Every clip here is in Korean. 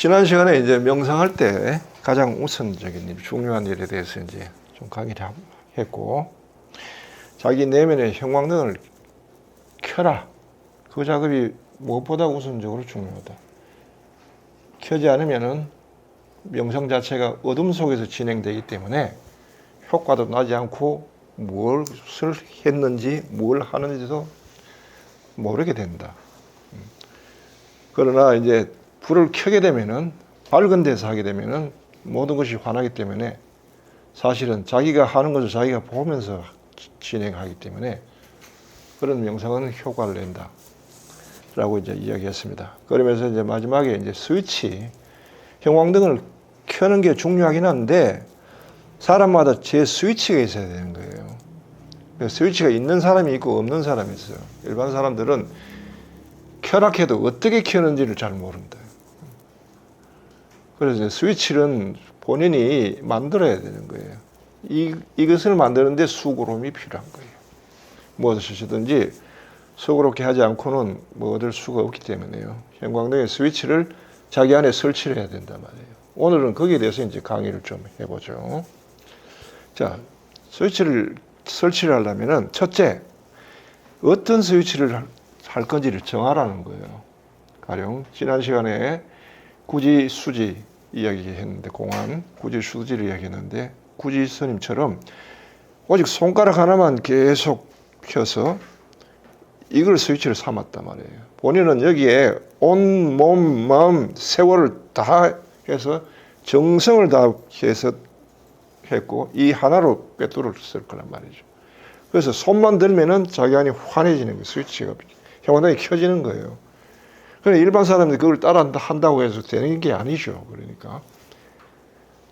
지난 시간에 이제 명상할 때 가장 우선적인 일, 중요한 일에 대해서 이제 좀 강의를 함- 했고, 자기 내면의 형광등을 켜라. 그 작업이 무엇보다 우선적으로 중요하다. 켜지 않으면은 명상 자체가 어둠 속에서 진행되기 때문에 효과도 나지 않고 무엇을 했는지 뭘 하는지도 모르게 된다. 음. 그러나 이제 불을 켜게 되면은 밝은 데서 하게 되면은 모든 것이 환하기 때문에 사실은 자기가 하는 것을 자기가 보면서 지- 진행하기 때문에 그런 명상은 효과를 낸다. 라고 이제 이야기했습니다. 그러면서 이제 마지막에 이제 스위치, 형광등을 켜는 게 중요하긴 한데 사람마다 제 스위치가 있어야 되는 거예요. 그 스위치가 있는 사람이 있고 없는 사람이 있어요. 일반 사람들은 켜락해도 어떻게 켜는지를 잘 모른다. 그래서 스위치는 본인이 만들어야 되는 거예요. 이, 이것을 만드는데 수고로움이 필요한 거예요. 무엇이든지 수고롭게 하지 않고는 뭐 얻을 수가 없기 때문에요. 형광등의 스위치를 자기 안에 설치를 해야 된단 말이에요. 오늘은 거기에 대해서 이제 강의를 좀 해보죠. 자, 스위치를 설치를 하려면은 첫째, 어떤 스위치를 할- 할 건지를 정하라는 거예요. 가령 지난 시간에 구지 수지 이야기했는데 공안 구지 수지를 이야기했는데 구지 스님처럼 오직 손가락 하나만 계속 켜서 이걸 스위치를 삼았단 말이에요. 본인은 여기에 온 몸, 마음, 세월을 다 해서 정성을 다해서 했고 이 하나로 꿰뚫을 쓸 거란 말이죠. 그래서 손만 들면은 자기 안이 환해지는 거예요. 스위치가 형광등이 켜지는 거예요. 그래 일반 사람들이 그걸 따라 한다고 해서 되는 게 아니죠. 그러니까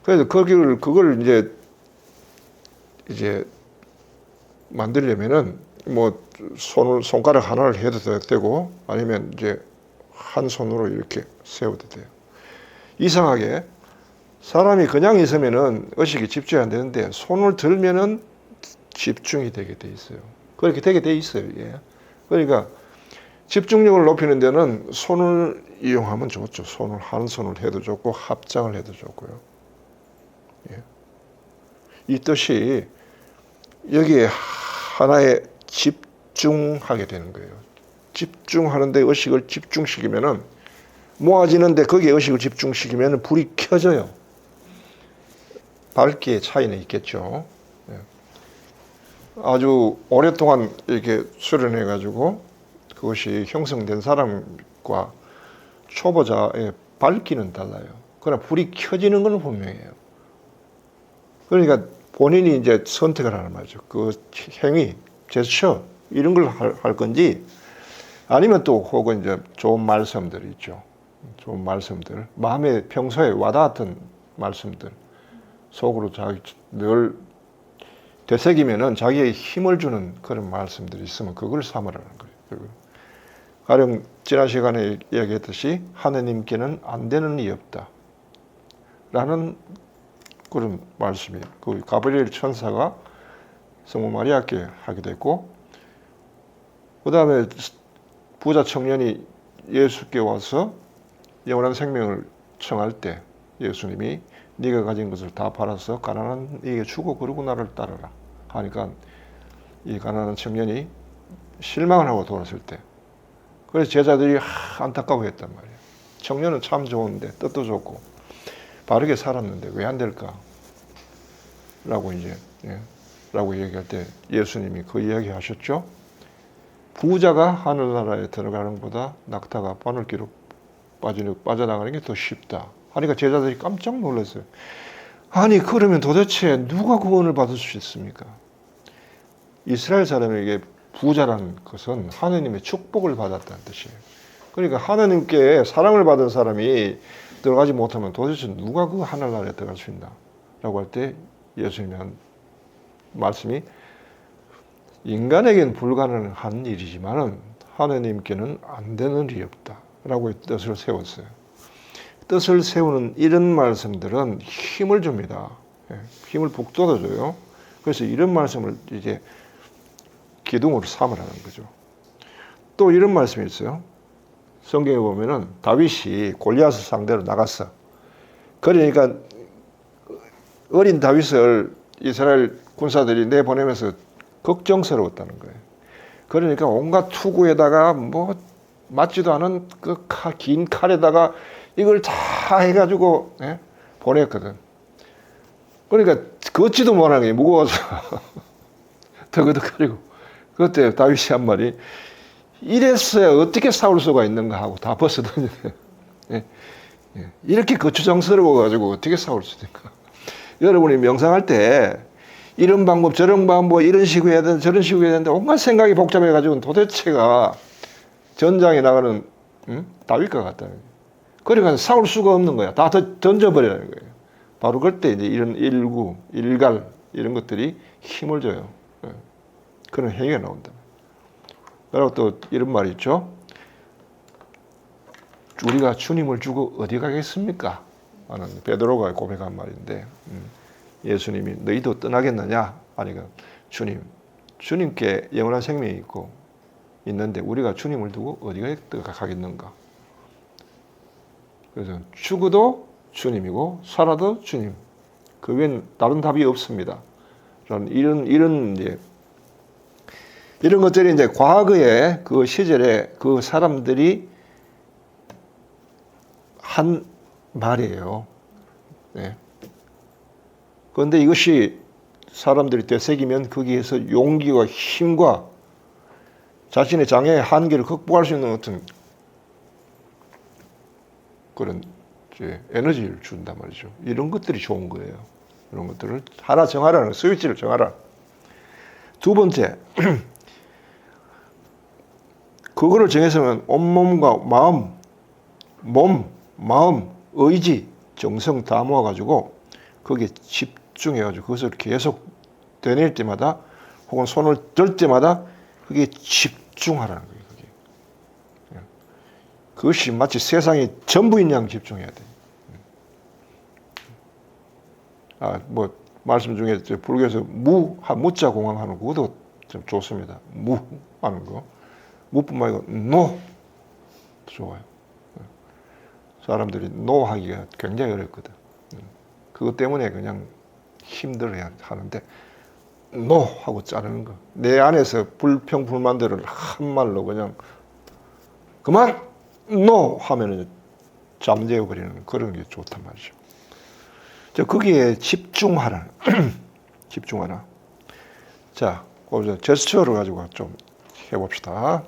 그래서 거기를 그걸 이제 이제 만들려면은 뭐 손을 손가락 하나를 해도 되고 아니면 이제 한 손으로 이렇게 세워도 돼요. 이상하게 사람이 그냥 있으면은 의식이 집중이 안 되는데 손을 들면은 집중이 되게 돼 있어요. 그렇게 되게 돼 있어요. 예. 그러니까 집중력을 높이는 데는 손을 이용하면 좋죠. 손을 한 손을 해도 좋고 합장을 해도 좋고요. 예. 이 뜻이 여기에 하나에 집중하게 되는 거예요. 집중하는데 의식을 집중시키면은 모아지는데 거기에 의식을 집중시키면 불이 켜져요. 밝기의 차이는 있겠죠. 예. 아주 오랫동안 이렇게 수련해 가지고 그것이 형성된 사람과 초보자의 밝기는 달라요. 그러나 불이 켜지는 건 분명해요. 그러니까 본인이 이제 선택을 하는 말이죠. 그 행위, 제스처 이런 걸 할 건지 아니면 또 혹은 이제 좋은 말씀들 있죠. 좋은 말씀들, 마음에 평소에 와닿았던 말씀들 속으로 자기 늘 되새기면은 자기의 힘을 주는 그런 말씀들이 있으면 그걸 삼으라는 거예요. 가령 지난 시간에 이야기했듯이 하느님께는 안 되는 이 없다. 라는 그런 말씀이에요. 그 가브리엘 천사가 성모 마리아께 하게 됐고, 그 다음에 부자 청년이 예수께 와서 영원한 생명을 청할 때 예수님이 네가 가진 것을 다 팔아서 가난한 이에게 주고 그러고 나를 따르라 하니까 이 가난한 청년이 실망을 하고 돌았을 때 그래서 제자들이 하, 안타까워했단 말이에요. 청년은 참 좋은데 뜻도 좋고 바르게 살았는데 왜 안 될까? 라고 이제 예, 라고 얘기할 때 예수님이 그 이야기 하셨죠. 부자가 하늘나라에 들어가는 것보다 낙타가 바늘기로 빠져나가는 게 더 쉽다. 하니까 제자들이 깜짝 놀랐어요. 아니 그러면 도대체 누가 구원을 받을 수 있습니까? 이스라엘 사람에게 부자라는 것은 하느님의 축복을 받았다는 뜻이에요. 그러니까 하느님께 사랑을 받은 사람이 들어가지 못하면 도대체 누가 그 하늘나라에 들어갈 수 있나? 라고 할 때 예수님이 한 말씀이 인간에겐 불가능한 일이지만은 하느님께는 안 되는 일이 없다. 라고 뜻을 세웠어요. 뜻을 세우는 이런 말씀들은 힘을 줍니다. 예, 힘을 북돋아줘요. 그래서 이런 말씀을 이제 기둥으로 삼으라는 거죠. 또 이런 말씀이 있어요. 성경에 보면은 다윗이 골리앗을 상대로 나갔어. 그러니까 어린 다윗을 이스라엘 군사들이 내보내면서 걱정스러웠다는 거예요. 그러니까 온갖 투구에다가 뭐 맞지도 않은 그 긴 칼에다가 이걸 다 해가지고 예? 보냈거든. 그러니까 걷지도 못하는 게 무거워서 더그덕거리고 그때 다윗이 한 말이 이랬어야 어떻게 싸울 수가 있는가 하고 다 벗어 던졌어요. 예. 예. 이렇게 거추장스러워 가지고 어떻게 싸울 수 있는가. 여러분이 명상할 때 이런 방법 저런 방법 이런 식으로 해야 되는 저런 식으로 해야 되는데 온갖 생각이 복잡해 가지고 도대체가 전장에 나가는 응? 다윗과 거예요. 그러니까 싸울 수가 없는 거야. 다 던- 던져버리라는 거예요. 바로 그때 이제 이런 일구, 일갈 이런 것들이 힘을 줘요. 예. 그런 행위가 나온다. 그리고 또 이런 말이 있죠. 우리가 주님을 주고 어디 가겠습니까? 하는 베드로가 고백한 말인데 음, 예수님이 너희도 떠나겠느냐? 아니가 주님, 주님께 영원한 생명이 있고 있는데 우리가 주님을 두고 어디가 가겠는가? 그래서 죽어도 주님이고 살아도 주님. 그 외엔 다른 답이 없습니다. 이런 이런 이제 이런 것들이 이제 과거에 그 시절에 그 사람들이 한 말이에요. 네. 그런데 이것이 사람들이 되새기면 거기에서 용기와 힘과 자신의 장애의 한계를 극복할 수 있는 어떤 그런 에너지를 준단 말이죠. 이런 것들이 좋은 거예요. 이런 것들을 하나 정하라는 스위치를 정하라. 두 번째, 그거를 정해서는 온몸과 마음, 몸, 마음, 의지, 정성 다 모아가지고 거기에 집중해가지고 그것을 계속 되낼 때마다 혹은 손을 들 때마다 그게 집중하라는 거예요. 그게. 예. 그것이 마치 세상이 전부인 양 집중해야 돼. 아, 뭐 말씀 중에 저 불교에서 무, 하- 무자 공항하는 그것도 좀 좋습니다. 무 하는 거. 무뿐만 아니고 노 좋아요. 사람들이 노 하기가 굉장히 어렵거든. 그것 때문에 그냥 힘들어야 하는데 노 하고 자르는 거. 내 안에서 불평 불만들을 한 말로 그냥 그만 노 하면은 잠재워 버리는 그런 게 좋단 말이죠. 자, 거기에 집중하라. 집중하라. 자, 제스처를 가지고 좀 해봅시다.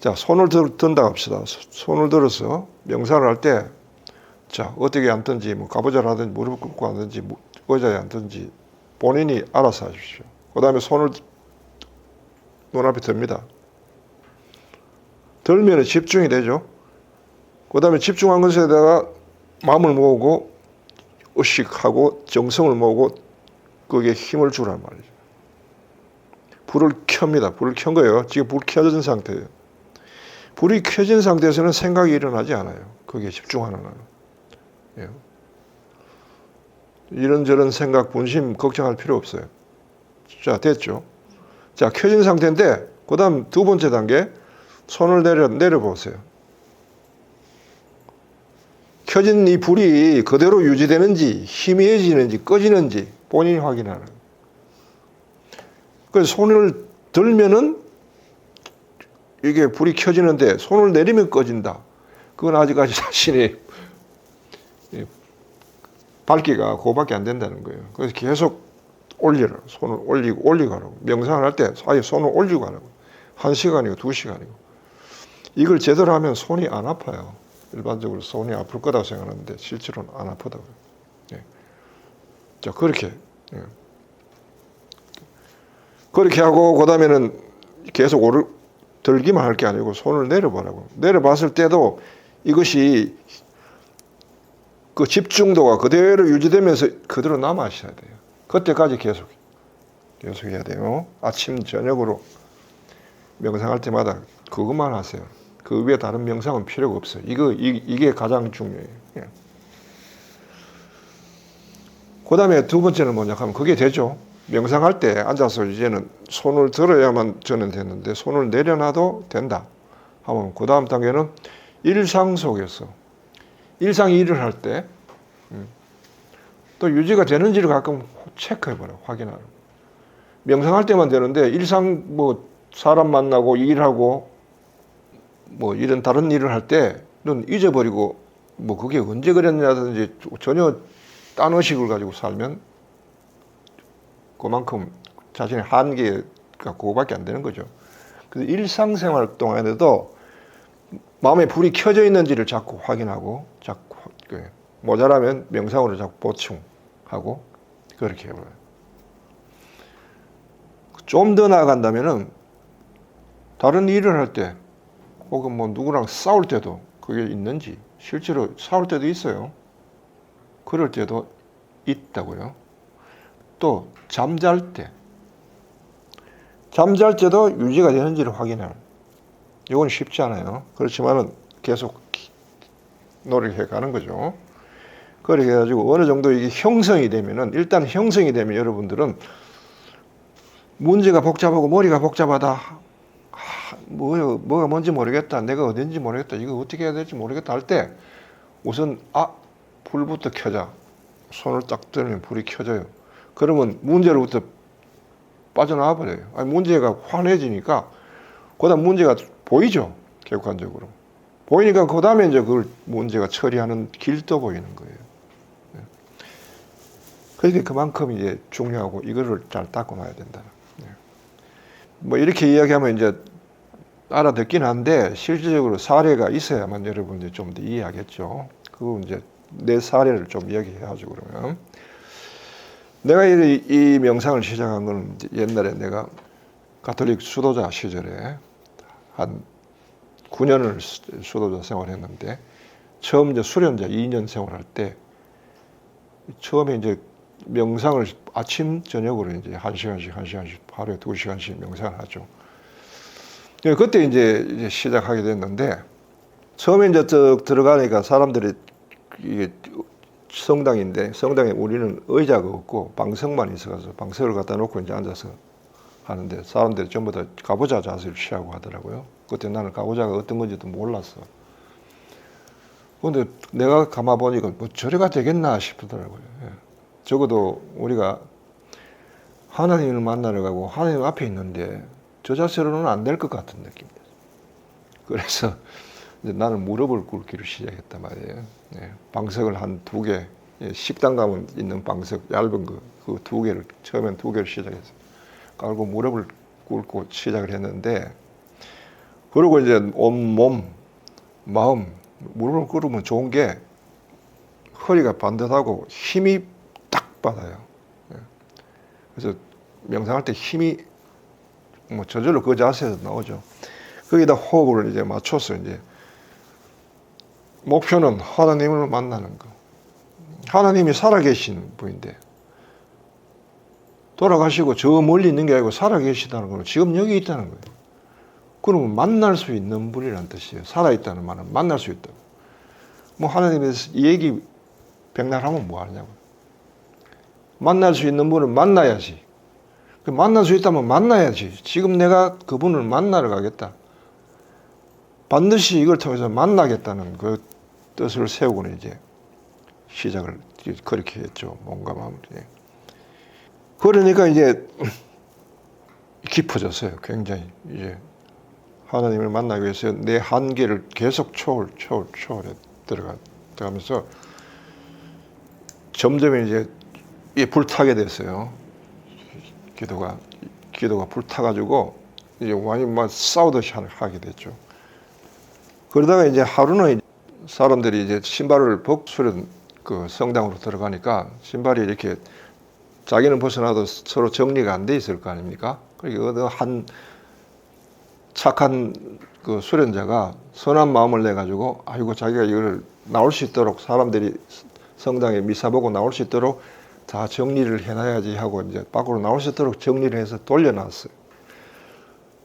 자, 손을 들, 든다 합시다. 소- 손을 들어서 명상을 할 때, 자, 어떻게 앉든지, 뭐, 가보자를 하든지, 무릎 꿇고 앉든지, 뭐, 의자에 앉든지, 본인이 알아서 하십시오. 그 다음에 손을 눈앞에 듭니다. 들면 집중이 되죠. 그 다음에 집중한 것에다가 마음을 모으고, 의식하고, 정성을 모으고, 거기에 힘을 주란 말이죠. 불을 켭니다. 불을 켠 거예요. 지금 불 켜진 상태예요. 불이 켜진 상태에서는 생각이 일어나지 않아요. 거기에 집중하는. 예. 이런저런 생각, 분심, 걱정할 필요 없어요. 자, 됐죠? 자, 켜진 상태인데, 그 다음 두 번째 단계, 손을 내려, 내려보세요. 켜진 이 불이 그대로 유지되는지, 희미해지는지, 꺼지는지 본인이 확인하는. 그 손을 들면은 이게 불이 켜지는데 손을 내리면 꺼진다. 그건 아직까지 자신의 이 밝기가 그거밖에 안 된다는 거예요. 그래서 계속 올리라. 손을 올리고 올리고 하라고. 명상을 할 때 아예 손을 올리고 하라고. 한 시간이고 두 시간이고. 이걸 제대로 하면 손이 안 아파요. 일반적으로 손이 아플 거라고 생각하는데 실제로는 안 아프다고요. 예. 자, 그렇게. 예. 그렇게 하고 그다음에는 계속 오를 들기만 할 게 아니고 손을 내려보라고. 내려봤을 때도 이것이 그 집중도가 그대로 유지되면서 그대로 남아셔야 돼요. 그때까지 계속 계속 해야 돼요. 아침 저녁으로 명상할 때마다 그것만 하세요. 그 외에 다른 명상은 필요가 없어요. 이거 이, 이게 가장 중요해요. 예. 그다음에 두 번째는 뭐냐 하면 그게 되죠. 명상할 때 앉아서 이제는 손을 들어야만 저는 되는데 손을 내려놔도 된다. 하면 그 다음 단계는 일상 속에서 일상 일을 할때 음, 또 유지가 되는지를 가끔 체크해봐라 확인하라. 명상할 때만 되는데 일상 뭐 사람 만나고 일하고 뭐 이런 다른 일을 할 때는 잊어버리고 뭐 그게 언제 그랬냐든지 전혀 딴 의식을 가지고 살면 그만큼 자신의 한계가 그거밖에 안 되는 거죠. 그래서 일상생활 동안에도 마음에 불이 켜져 있는지를 자꾸 확인하고 자꾸 그 모자라면 명상으로 자꾸 보충하고 그렇게 해봐요. 좀 더 나아간다면은 다른 일을 할 때 혹은 뭐 누구랑 싸울 때도 그게 있는지 실제로 싸울 때도 있어요. 그럴 때도 있다고요. 또 잠잘 때 잠잘 때도 유지가 되는지를 확인해요. 이건 쉽지 않아요. 그렇지만은 계속 노력해 가는 거죠. 그렇게 해가지고 어느 정도 이게 형성이 되면은 일단 형성이 되면 여러분들은 문제가 복잡하고 머리가 복잡하다. 아, 뭐 뭐가 뭔지 모르겠다. 내가 어딘지 모르겠다. 이거 어떻게 해야 될지 모르겠다 할 때 우선 아 불부터 켜자. 손을 딱 들면 불이 켜져요. 그러면 문제로부터 빠져나와 버려요. 아니, 문제가 환해지니까 그 다음 문제가 보이죠. 객관적으로 보이니까 그 다음에 이제 그걸 문제가 처리하는 길도 보이는 거예요. 네. 그러니까 그만큼 이제 중요하고 이거를 잘 닦고 놔야 된다. 네. 뭐 이렇게 이야기하면 이제 알아듣긴 한데 실질적으로 사례가 있어야만 여러분들이 좀 더 이해하겠죠. 그거 이제 내 사례를 좀 이야기해가지고 그러면 내가 이, 이 명상을 시작한 건 옛날에 내가 가톨릭 수도자 시절에 한 9년을 수- 수도자 생활했는데 처음 이제 수련자 2년 생활할 때 처음에 이제 명상을 아침 저녁으로 이제 한 시간씩 한 시간씩 하루에 두 시간씩 명상을 하죠. 예, 그때 이제 시작하게 됐는데 처음에 이제 쭉 들어가니까 사람들이 이게 성당인데 성당에 우리는 의자가 없고 방석만 있어서 방석을 갖다 놓고 이제 앉아서 하는데 사람들이 전부 다 가보자 자세를 취하고 하더라고요. 그때 나는 가보자가 어떤 건지도 몰랐어. 근데 내가 가만 보니까 뭐 저래가 되겠나 싶더라고요. 예. 적어도 우리가 하나님을 만나러 가고 하나님 앞에 있는데 저 자세로는 안 될 것 같은 느낌이었어요. 그래서 이제 나는 무릎을 꿇기로 시작했단 말이에요. 예. 방석을 한 두 개, 예, 식당 가면 있는 방석 얇은 거, 그 두 개를 처음엔 두 개를 시작했어요. 깔고 무릎을 꿇고 시작을 했는데, 그리고 이제 온 몸, 마음, 무릎을 꿇으면 좋은 게 허리가 반듯하고 힘이 딱 받아요. 예. 그래서 명상할 때 힘이 뭐 저절로 그 자세에서 나오죠. 거기다 호흡을 이제 맞춰서 이제 목표는 하나님을 만나는 거. 하나님이 살아계신 분인데 돌아가시고 저 멀리 있는 게 아니고 살아계시다는 거는 지금 여기 있다는 거예요. 그러면 만날 수 있는 분이라는 뜻이에요. 살아있다는 말은 만날 수 있다. 뭐 하나님의 얘기 백날 하면 뭐 하냐고. 만날 수 있는 분을 만나야지. 그 만날 수 있다면 만나야지. 지금 내가 그분을 만나러 가겠다. 반드시 이걸 통해서 만나겠다는 그 뜻을 세우고는 이제 시작을 그렇게 했죠. 마음을. 예. 그러니까 이제 깊어졌어요. 굉장히 이제 하나님을 만나기 위해서 내 한계를 계속 초월, 초월, 들어가 들어가면서 점점 이제 이 불타게 됐어요. 기도가 기도가 불타가지고 이제 완전 막 싸우듯이 하- 하게 됐죠. 그러다가 이제 하루는 사람들이 이제 신발을 벗수련 그 성당으로 들어가니까 신발이 이렇게 자기는 벗어나도 서로 정리가 안 돼 있을 거 아닙니까? 그러니까 한 착한 그 수련자가 선한 마음을 내 가지고 아이고 자기가 이걸 나올 수 있도록 사람들이 성당에 미사 보고 나올 수 있도록 다 정리를 해놔야지 하고 이제 밖으로 나올 수 있도록 정리를 해서 돌려놨어요.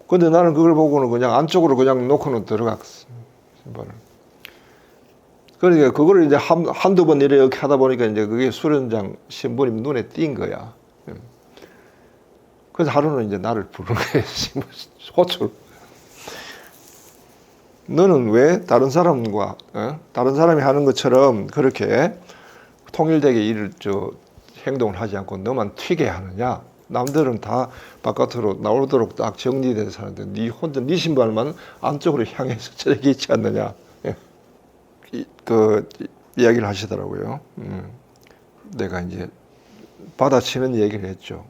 근데 나는 그걸 보고는 그냥 안쪽으로 그냥 놓고는 들어갔어. 신발을. 그러니까 그거를 이제 한, 한두 번 이렇게 하다 보니까 이제 그게 수련장 신부님 눈에 띈 거야. 음. 그래서 하루는 이제 나를 부른 거예요. 호출. 너는 왜 다른 사람과 어? 다른 사람이 하는 것처럼 그렇게 통일되게 일을 저 행동을 하지 않고 너만 튀게 하느냐? 남들은 다 바깥으로 나오도록 딱 정리돼서 사는데 네 혼자 네 신발만 안쪽으로 향해서 저렇게 있지 않느냐? 예. 이- 그 이야기를 하시더라고요. 음. 내가 이제 받아치는 얘기를 했죠.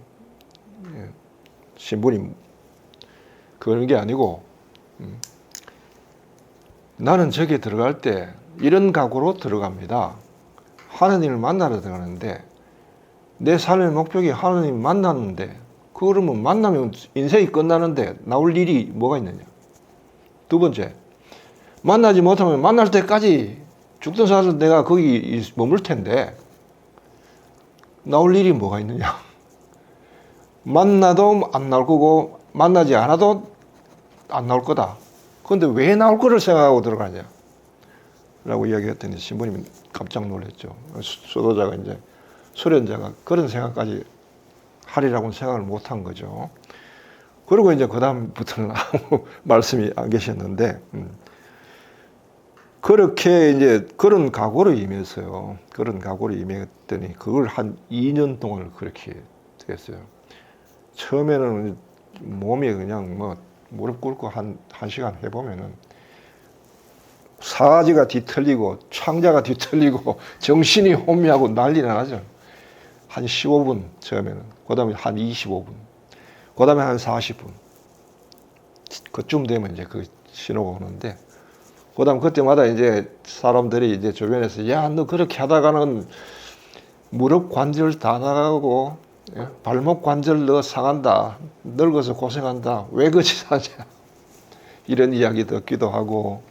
예. 신부님 그런 게 아니고 음. 나는 저기 들어갈 때 이런 각오로 들어갑니다. 하느님을 만나러 들어가는데 내 삶의 목적이 하느님 만났는데 그러면 만나면 인생이 끝나는데 나올 일이 뭐가 있느냐? 두 번째 만나지 못하면 만날 때까지 죽든 살든 내가 거기 머물 텐데 나올 일이 뭐가 있느냐? 만나도 안 나올 거고 만나지 않아도 안 나올 거다. 그런데 왜 나올 거를 생각하고 들어가냐? 라고 이야기했더니 신부님이 깜짝 놀랐죠. 수- 수도자가 이제 수련자가 그런 생각까지 하리라고는 생각을 못 한 거죠. 그리고 이제 그 다음부터는 아무 말씀이 안 계셨는데, 음. 그렇게 이제 그런 각오로 임했어요. 그런 각오로 임했더니 그걸 한 2년 동안 그렇게 됐어요. 처음에는 몸이 그냥 뭐 무릎 꿇고 한, 한 시간 해보면은 사지가 뒤틀리고 창자가 뒤틀리고 정신이 혼미하고 난리가 나죠. 한 15분 처음에는 그 다음에 한 25분 그 다음에 한 40분 그쯤 되면 이제 그 신호가 오는데 그 다음 그때마다 이제 사람들이 이제 주변에서 야 너 그렇게 하다가는 무릎 관절 다 나가고 예? 발목 관절 너 상한다 늙어서 고생한다 왜 그지 사냐 이런 이야기 듣기도 하고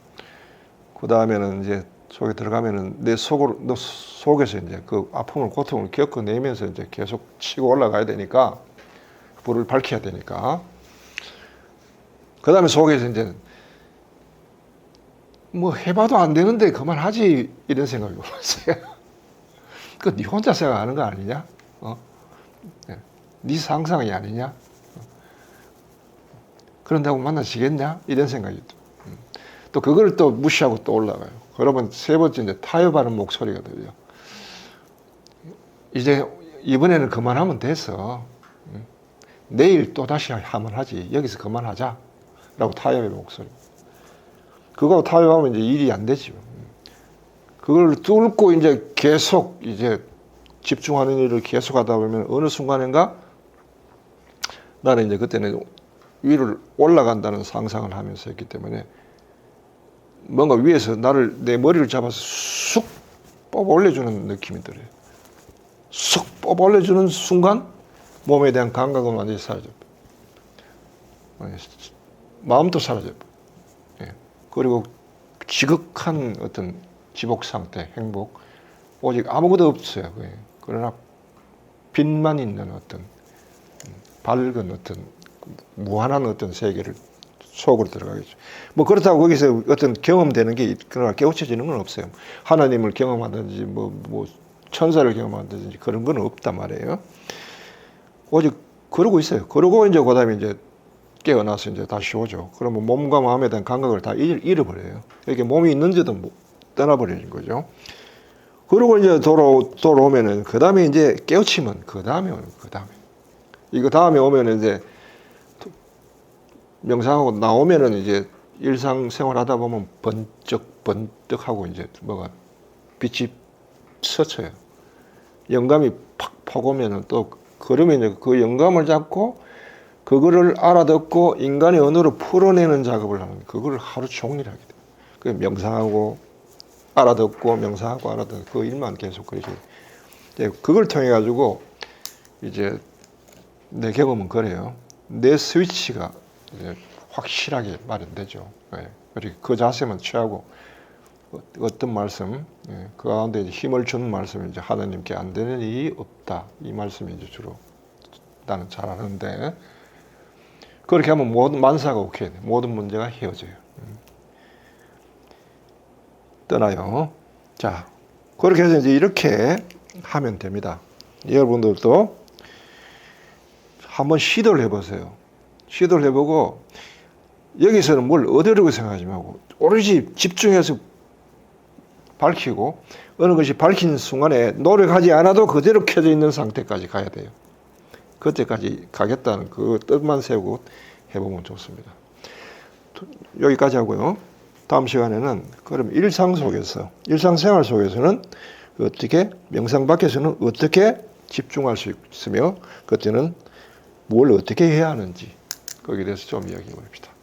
그 다음에는 이제 속에 들어가면은 내 속으로 너 속에서 이제 그 아픔을 고통을 겪어내면서 이제 계속 치고 올라가야 되니까 불을 밝혀야 되니까 그 다음에 속에서 이제 뭐 해봐도 안 되는데 그만하지 이런 생각이 올랐어요. 그네 혼자 생각하는 거 아니냐? 어? 네. 네 상상이 아니냐? 어. 그런다고 만나시겠냐? 이런 생각이 또. 음. 또 그걸 또 무시하고 또 올라가요. 그러면 세 번째 이제 타협하는 목소리가 들려. 이제 이번에는 그만하면. 음. 내일 또 다시 하면 하지. 여기서 그만하자. 라고 타협의 목소리. 그거 타협하면 이제 일이 안 되죠. 그걸 뚫고 이제 계속 이제 집중하는 일을 계속 하다 보면 어느 순간인가 나는 이제 그때는 위를 올라간다는 상상을 하면서 했기 때문에 뭔가 위에서 나를 내 머리를 잡아서 쑥 뽑아 올려주는 느낌이 들어요. 쑥 뽑아 올려주는 순간 몸에 대한 감각은 완전히 사라져. 마음도 사라져. 예. 그리고 지극한 어떤 지복 상태, 행복, 오직 아무것도 없어요. 그게. 그러나 빛만 있는 어떤 음, 밝은 어떤 무한한 어떤 세계를 속으로 들어가겠죠. 뭐 그렇다고 거기서 어떤 경험되는 게 그러나 깨우쳐지는 건 없어요. 하나님을 경험하든지 뭐, 뭐 천사를 경험하든지 그런 건 없단 말이에요. 오직 그러고 있어요. 그러고 이제 그 다음에 이제 깨어나서 이제 다시 오죠. 그러면 몸과 마음에 대한 감각을 다 잃- 잃어버려요. 이렇게 몸이 있는지도 못 떠나버리는 거죠. 그리고 이제 돌아 돌아오면은 그 다음에 이제 깨우치면 그 다음에 오는 그 다음에 이거 다음에 오면은 이제 명상하고 나오면은 이제 일상생활 하다 보면 번쩍 번쩍 하고 이제 뭐가 빛이 스쳐요. 영감이 팍팍 오면은 또 이제 그 영감을 잡고 그거를 알아듣고 인간의 언어로 풀어내는 작업을 하는 거예요. 그걸 하루 종일 하게 돼요. 그 명상하고 알아듣고 명상하고 알아듣고 그 일만 계속 그렇게 이제 그걸 통해 가지고 이제 내 경험은 그래요. 내 스위치가 확실하게 마련되죠. 예. 그리고 그 자세만 취하고 어- 어떤 말씀, 예. 그 가운데 힘을 주는 말씀이 이제 하나님께 안 되는 일이 없다. 이 말씀이 이제 주로 나는 잘 아는데 그렇게 하면 모든 만사가 오케이 돼. 모든 문제가 헤어져요. 음. 떠나요. 자, 그렇게 해서 이제 이렇게 하면 됩니다. 여기서는 뭘 얻으려고 생각하지 말고 오로지 집중해서 밝히고 어느 것이 밝힌 순간에 노력하지 않아도 그대로 켜져 있는 상태까지 가야 돼요. 그때까지 가겠다는 그 뜻만 세우고 해보면 좋습니다. 여기까지 하고요. 다음 시간에는 그럼 일상 속에서 일상생활 속에서는 어떻게 명상 밖에서는 어떻게 집중할 수 있으며 그때는 뭘 어떻게 해야 하는지 거기에 대해서 좀 이야기해 봅시다.